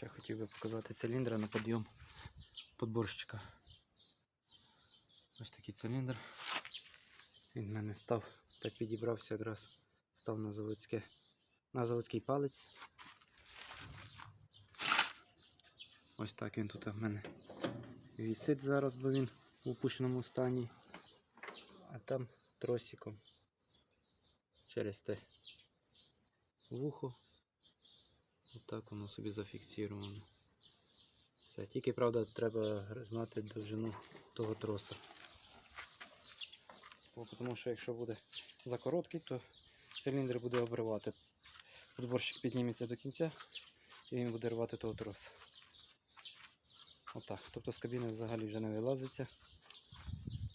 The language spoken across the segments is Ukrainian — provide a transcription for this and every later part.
Ще хотів би показати циліндра на підйом подборщика. Ось такий циліндр. Він в мене став, так підібрався якраз, став на заводське, на заводський палець. Ось так він тут в мене вісить зараз, бо він в опущеному стані. А там тросиком через те вухо. Отак воно собі зафіксировано. Все. Тільки, правда, треба знати довжину того троса. Бо, тому що якщо буде за короткий, то циліндр буде обривати. Подборщик підніметься до кінця і він буде рвати того троса. Отак. Тобто з кабіни взагалі вже не вилазиться.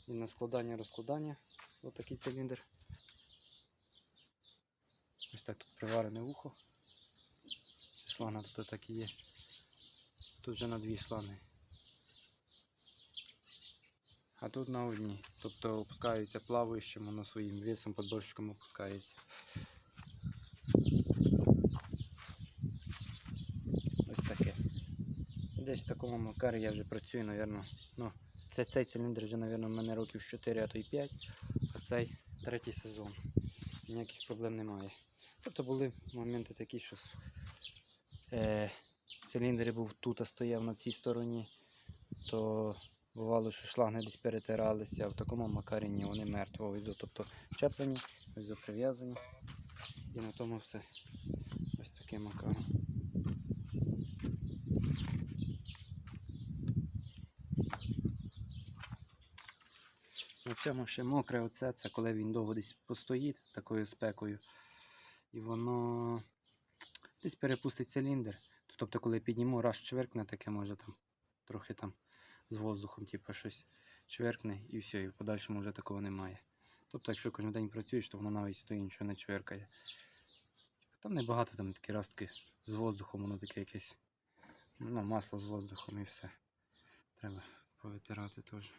І на складання розкладання отакий циліндр. Ось так тут приварене вухо. Шланга тут так і є. Тут вже на дві шланги. А тут на одній. Тобто опускаються плаваючим, воно своїм весом подборщиком опускається. Ось таке. Десь в такому макарі я вже працюю, напевно. Ну, це, цей циліндр вже, напевно, в мене років 4, а то й 5, а цей третій сезон. Ніяких проблем немає. Тобто були моменти такі, що циліндр був тут, стояв на цій стороні, то бувало, що шланги десь перетиралися, а в такому макарі ні, вони мертві. Ось тобто чеплені, ось до прив'язані. І на тому все. Ось таким макаром. На цьому ще мокре оце, це коли він довго десь постоїть такою спекою. І воно десь перепустить циліндр. Тобто, коли підніму, раз чверкне, таке може там трохи там з воздухом, типу, щось чверкне і все, і в подальшому вже такого немає. Тобто, якщо кожен день працюєш, то воно навіть стоїть нічого не чверкає. Там небагато там такі растки з воздухом, воно таке якесь ну, масло з воздухом і все. Треба повитирати теж.